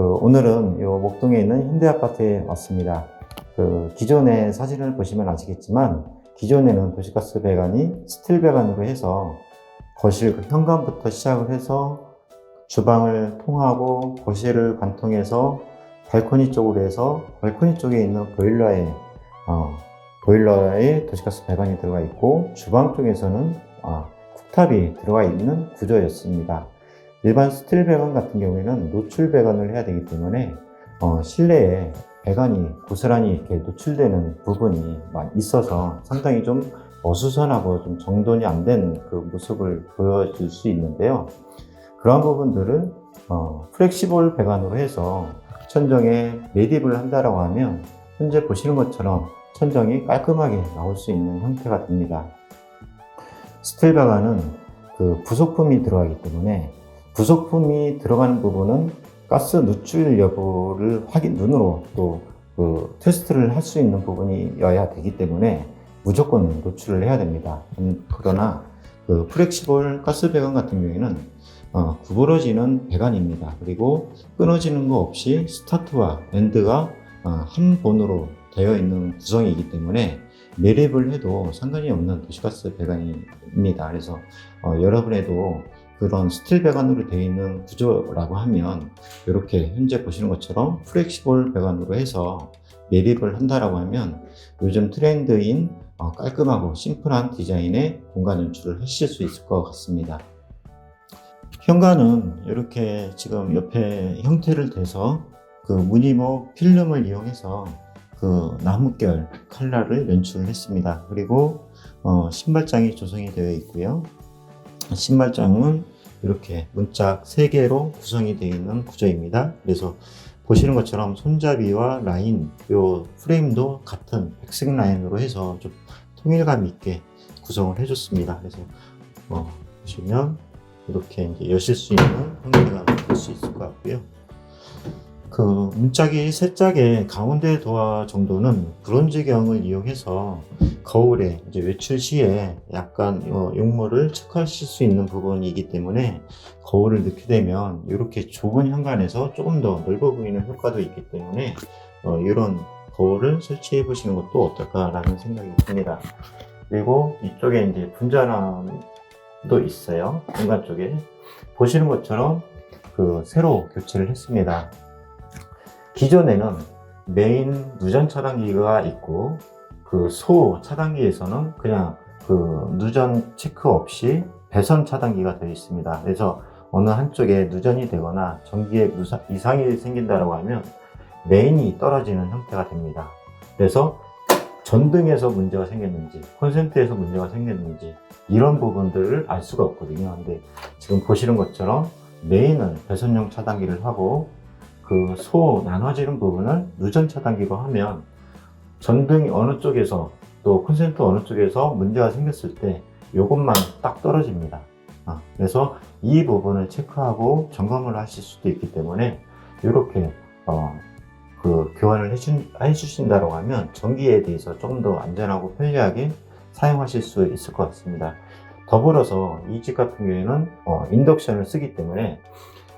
그 오늘은 요 목동에 있는 현대 아파트에 왔습니다. 그 기존의 사진을 보시면 아시겠지만 기존에는 도시가스 배관이 스틸 배관으로 해서 거실 그 현관부터 시작을 해서 주방을 통하고 거실을 관통해서 발코니 쪽으로 해서 발코니 쪽에 있는 보일러에 어, 보일러에 도시가스 배관이 들어가 있고 주방 쪽에서는 어, 쿡탑이 들어가 있는 구조였습니다. 일반 스틸 배관 같은 경우에는 노출 배관을 해야 되기 때문에 어, 실내에 배관이 고스란히 이렇게 노출되는 부분이 있어서 상당히 좀 어수선하고 좀 정돈이 안 된 그 모습을 보여줄 수 있는데요. 그러한 부분들을 어, 플렉시볼 배관으로 해서 천정에 매립을 한다라고 하면 현재 보시는 것처럼 천정이 깔끔하게 나올 수 있는 형태가 됩니다. 스틸 배관은 그 부속품이 들어가기 때문에 부속품이 들어가는 부분은 가스 누출 여부를 확인 눈으로 또 그 테스트를 할 수 있는 부분이어야 되기 때문에 무조건 노출을 해야 됩니다. 음, 그러나 그 플렉시볼 가스 배관 같은 경우에는 어, 구부러지는 배관입니다. 그리고 끊어지는 거 없이 스타트와 엔드가 어, 한 본으로 되어 있는 구성이기 때문에 매립을 해도 상관이 없는 도시가스 배관입니다. 그래서 어, 여러분에도 그런 스틸 배관으로 되어 있는 구조라고 하면 이렇게 현재 보시는 것처럼 플렉시볼 배관으로 해서 매립을 한다라고 하면 요즘 트렌드인 어, 깔끔하고 심플한 디자인의 공간 연출을 하실 수 있을 것 같습니다. 현관은 이렇게 지금 옆에 형태를 대서 그 무늬목 필름을 이용해서 그 나무결 칼라를 연출을 했습니다. 그리고 어, 신발장이 조성이 되어 있고요. 신발장은 이렇게 문짝 3개로 구성이 되어 있는 구조입니다. 그래서 보시는 것처럼 손잡이와 라인, 요 프레임도 같은 백색 라인으로 해서 좀 통일감 있게 구성을 해줬습니다. 그래서 어, 보시면 이렇게 이제 여실 수 있는 형태가 될 수 있을 것 같고요. 그 문짝이 세 짝의 가운데 도화 정도는 브론즈경을 이용해서 거울에 이제 외출 시에 약간 어, 용모를 체크하실 수 있는 부분이기 때문에 거울을 넣게 되면 이렇게 좁은 현관에서 조금 더 넓어 보이는 효과도 있기 때문에 어, 이런 거울을 설치해 보시는 것도 어떨까라는 생각이 듭니다. 그리고 이쪽에 이제 분전함도 있어요. 공간 쪽에 보시는 것처럼 그 새로 교체를 했습니다. 기존에는 메인 누전 차단기가 있고 그 소 차단기에서는 그냥 그 누전 체크 없이 배선 차단기가 되어 있습니다. 그래서 어느 한쪽에 누전이 되거나 전기에 이상이 생긴다고 하면 메인이 떨어지는 형태가 됩니다. 그래서 전등에서 문제가 생겼는지 콘센트에서 문제가 생겼는지 이런 부분들을 알 수가 없거든요. 근데 지금 보시는 것처럼 메인을 배선용 차단기를 하고 그 소 나눠지는 부분을 누전 차단기로 하면 전등이 어느 쪽에서 또 콘센트 어느 쪽에서 문제가 생겼을 때 이것만 딱 떨어집니다. 아, 그래서 이 부분을 체크하고 점검을 하실 수도 있기 때문에 이렇게 어, 그 교환을 해주, 해주신다고 하면 전기에 대해서 조금 더 안전하고 편리하게 사용하실 수 있을 것 같습니다. 더불어서 이 집 같은 경우에는 어, 인덕션을 쓰기 때문에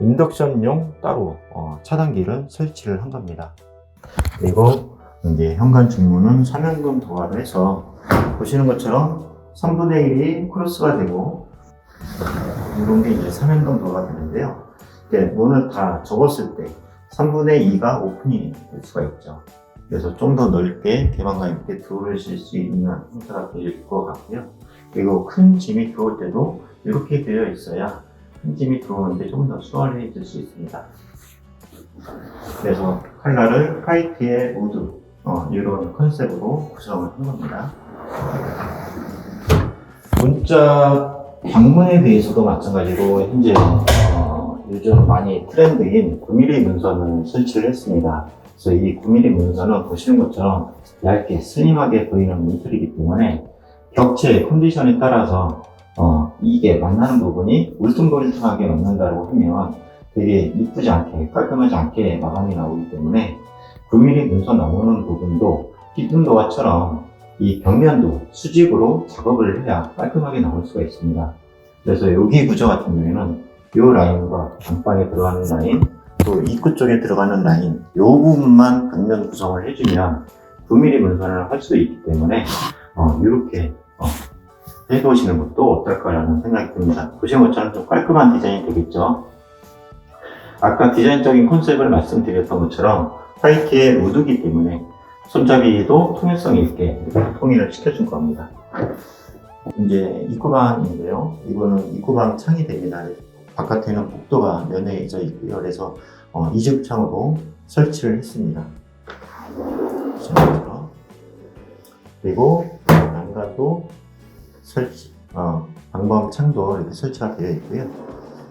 인덕션용 따로 어, 차단기를 설치를 한 겁니다. 그리고 이제 현관 중문은 삼연금 도화를 해서 보시는 것처럼 3분의 1이 크로스가 되고 이런 게 이제 삼연금 도화가 되는데요. 문을 다 접었을 때 3분의 2가 오픈이 될 수가 있죠. 그래서 좀 더 넓게 개방감 있게 들어오실 수 있는 형태가 될 것 같고요. 그리고 큰 짐이 들어올 때도 이렇게 되어 있어야 큰 짐이 들어오는데 좀더 수월해질 수 있습니다. 그래서 칼라를 화이트에 우드 어, 이런 컨셉으로 구성을 한 겁니다. 문자 방문에 대해서도 마찬가지로 현재 어, 요즘 많이 트렌드인 9mm 문선을 설치를 했습니다. 그래서 이 9mm 문선은 보시는 것처럼 얇게 슬림하게 보이는 문틀이기 때문에 격체 컨디션에 따라서 어, 이게 만나는 부분이 울퉁불퉁하게 만난다고 하면 되게 이쁘지 않게 깔끔하지 않게 마감이 나오기 때문에 9mm 문선 나오는 부분도 뒷등도화처럼 이 벽면도 수직으로 작업을 해야 깔끔하게 나올 수가 있습니다. 그래서 여기 구조 같은 경우에는 이 라인과 안방에 들어가는 라인 그 입구 쪽에 들어가는 라인 이 부분만 벽면 구성을 해주면 9mm 문선을 할 수 있기 때문에 어, 이렇게 어, 해놓으시는 것도 어떨까라는 생각이 듭니다. 보시는 것처럼 좀 깔끔한 디자인이 되겠죠. 아까 디자인적인 컨셉을 말씀드렸던 것처럼 화이트에 우드기 때문에 손잡이도 통일성 있게 통일을 시켜준 겁니다. 이제 입구방인데요. 이거는 입구방 창이 됩니다. 바깥에는 복도가 면해져 있고요. 그래서 어, 이중창으로 설치를 했습니다. 자, 그리고 난간도 설치, 어, 방범 창도 이렇게 설치가 되어 있고요.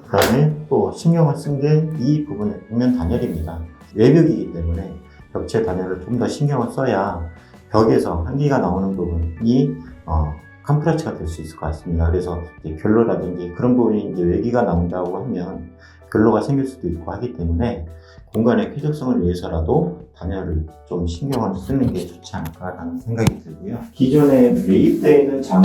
그 다음에 또 신경을 쓴 게 이 부분에 보면 단열입니다. 외벽이기 때문에 벽체 단열을 좀 더 신경을 써야 벽에서 한기가 나오는 부분이 어, 캄프라치가 될 수 있을 것 같습니다. 그래서 결로라든지 그런 부분이 이제 외기가 나온다고 하면 결로가 생길 수도 있고 하기 때문에 공간의 쾌적성을 위해서라도 단열을 좀 신경을 쓰는 게 좋지 않을까라는 생각이 들고요. 기존에 매입되어 있는 장은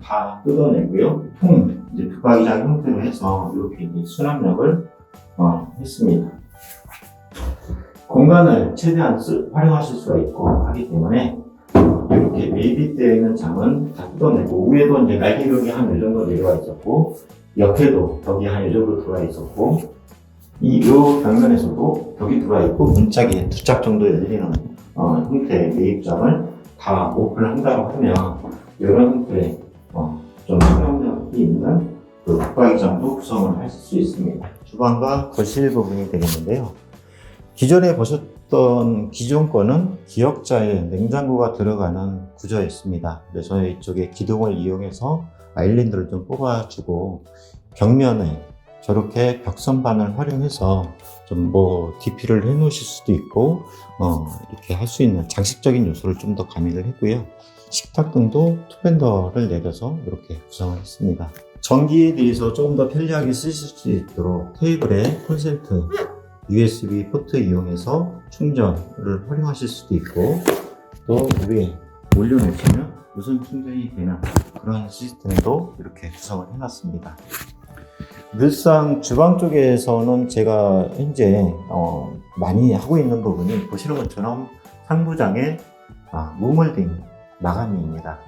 다 뜯어내고요. 통 이제 두각이장 형태로 해서 이렇게 이제 수납력을 어, 했습니다. 공간을 최대한 쓰- 활용하실 수가 있고 하기 때문에 이렇게 매입되어 있는 장은 다 뜯어내고 위에도 이제 날개벽이 한 이 정도 내려와 있었고 옆에도 벽이 한 이 정도 들어와 있었고 이 요 벽면에서도 벽이 들어와 있고 문짝이 두 짝 정도 열리는 어, 형태의 매입장을 다 오픈한다고 하면 이런 형태의 어, 좀 수납력이 있는 그 붙박이장도 구성을 할 수 있습니다. 주방과 거실 부분이 되겠는데요. 기존에 보셨던 기존 거는 기역자에 냉장고가 들어가는 구조였습니다. 그래서 이쪽에 기둥을 이용해서 아일랜드를 좀 뽑아주고 벽면에 저렇게 벽선반을 활용해서 좀 뭐 DP를 해 놓으실 수도 있고 어, 이렇게 할 수 있는 장식적인 요소를 좀 더 가미를 했고요. 식탁 등도 투벤더를 내려서 이렇게 구성을 했습니다. 전기에 대해서 조금 더 편리하게 쓰실 수 있도록 테이블에 콘센트 USB 포트 이용해서 충전을 활용하실 수도 있고 또 위에 올려놓으시면 무선 충전이 되는 그런 시스템도 이렇게 구성을 해놨습니다. 늘상 주방 쪽에서는 제가 현재 어, 많이 하고 있는 부분이 보시는 것처럼 상부장에 아, 무몰딩 마감이입니다.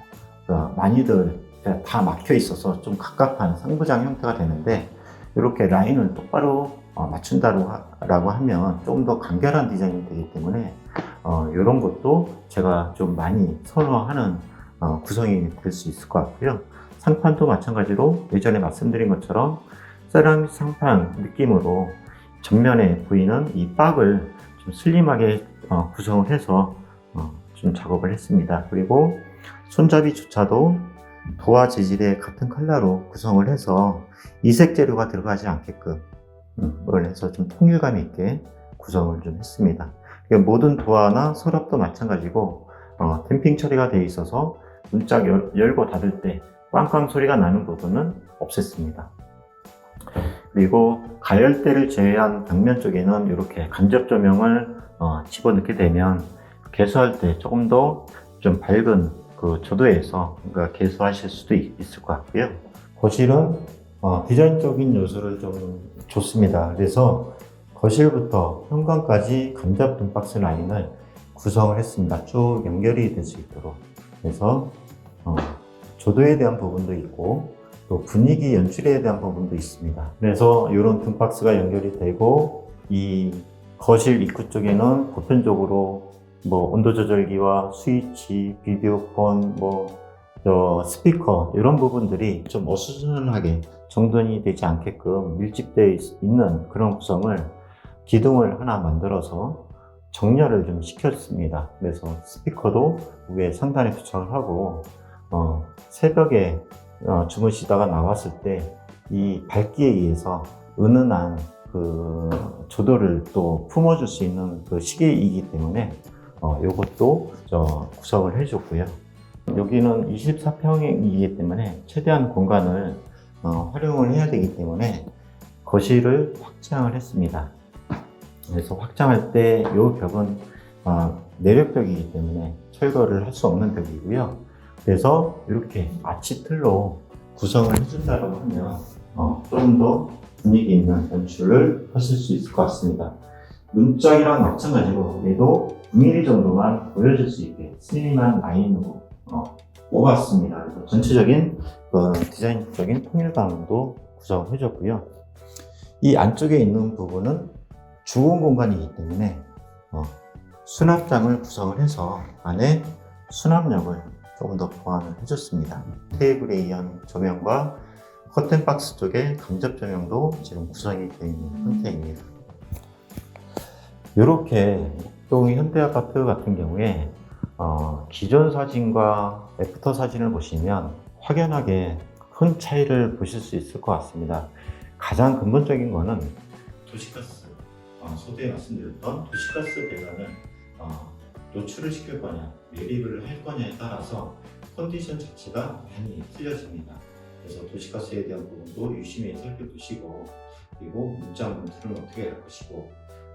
그 많이들 다 막혀 있어서 좀 갑갑한 상부장 형태가 되는데 이렇게 라인을 똑바로 어, 맞춘다고 하면 조금 더 간결한 디자인이 되기 때문에 어, 이런 것도 제가 좀 많이 선호하는 어, 구성이 될 수 있을 것 같고요. 상판도 마찬가지로 예전에 말씀드린 것처럼 세라믹 상판 느낌으로 전면에 보이는 이 박을 좀 슬림하게 어, 구성을 해서 어, 좀 작업을 했습니다. 그리고 손잡이조차도 도화 재질의 같은 컬러로 구성을 해서 이색 재료가 들어가지 않게끔 음, 그걸 해서 좀 통일감 있게 구성을 좀 했습니다. 모든 도화나 서랍도 마찬가지고 어, 댐핑 처리가 되어 있어서 문짝 열, 열고 닫을 때 꽝꽝 소리가 나는 부분은 없앴습니다. 그리고 가열대를 제외한 벽면 쪽에는 이렇게 간접 조명을 어, 집어넣게 되면 개수할 때 조금 더 좀 밝은 그 조도에서 그러니까 개수하실 수도 있, 을것 같고요. 거실은 어, 디자인적인 요소를 좀 줬습니다. 그래서 거실부터 현관까지 간접 등박스 라인을 구성을 했습니다. 쭉 연결이 될 수 있도록. 그래서 어, 조도에 대한 부분도 있고 또 분위기 연출에 대한 부분도 있습니다. 그래서 이런 등박스가 연결이 되고 이 거실 입구 쪽에는 보편적으로 뭐 온도 조절기와 스위치, 비디오폰, 뭐저 스피커 이런 부분들이 좀 어수선하게 정돈이 되지 않게끔 밀집되어 있- 있는 그런 구성을 기둥을 하나 만들어서 정렬을 좀 시켰습니다. 그래서 스피커도 위에 상단에 부착을 하고 어, 새벽에 어, 주무시다가 나왔을 때 이 밝기에 의해서 은은한 그 조도를 또 품어줄 수 있는 그 시계이기 때문에 어, 요것도 저 구성을 해줬고요. 여기는 24평이기 때문에 최대한 공간을 어, 활용을 해야 되기 때문에 거실을 확장을 했습니다. 그래서 확장할 때 이 벽은 어, 내력벽이기 때문에 철거를 할 수 없는 벽이고요. 그래서 이렇게 아치 틀로 구성을 해준다고 하면 어, 좀더 분위기 있는 연출을 하실 수 있을 것 같습니다. 문짝이랑 마찬가지로 얘도 9mm 정도만 보여줄 수 있게 슬림한 라인으로 어, 뽑았습니다. 그래서 전체적인 그 디자인적인 통일감도 구성을 해줬고요. 이 안쪽에 있는 부분은 주공 공간이기 때문에 어, 수납장을 구성을 해서 안에 수납력을 조금 더 보완을 해줬습니다. 테이블에 의한 조명과 커튼 박스 쪽에 간접 조명도 지금 구성이 되어 있는 상태입니다. 이렇게 또 현대 아파트 같은 경우에 어, 기존 사진과 애프터 사진을 보시면 확연하게 큰 차이를 보실 수 있을 것 같습니다. 가장 근본적인 거는 도시가스, 어, 소대에 말씀드렸던 도시가스 배관을 어, 노출을 시킬 거냐, 매립을 할 거냐에 따라서 컨디션 자체가 많이 틀려집니다. 그래서 도시가스에 대한 부분도 유심히 살펴보시고 그리고 문자 문틀은 어떻게 할 것이고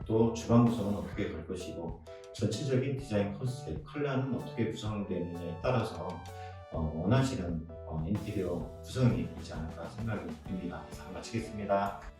또 주방 구성은 어떻게 갈 것이고 전체적인 디자인 컨셉, 컬러는 어떻게 구성되느냐에 따라서 어, 원하시는 어, 인테리어 구성이 되지 않을까 생각이 듭니다. 이상 마치겠습니다.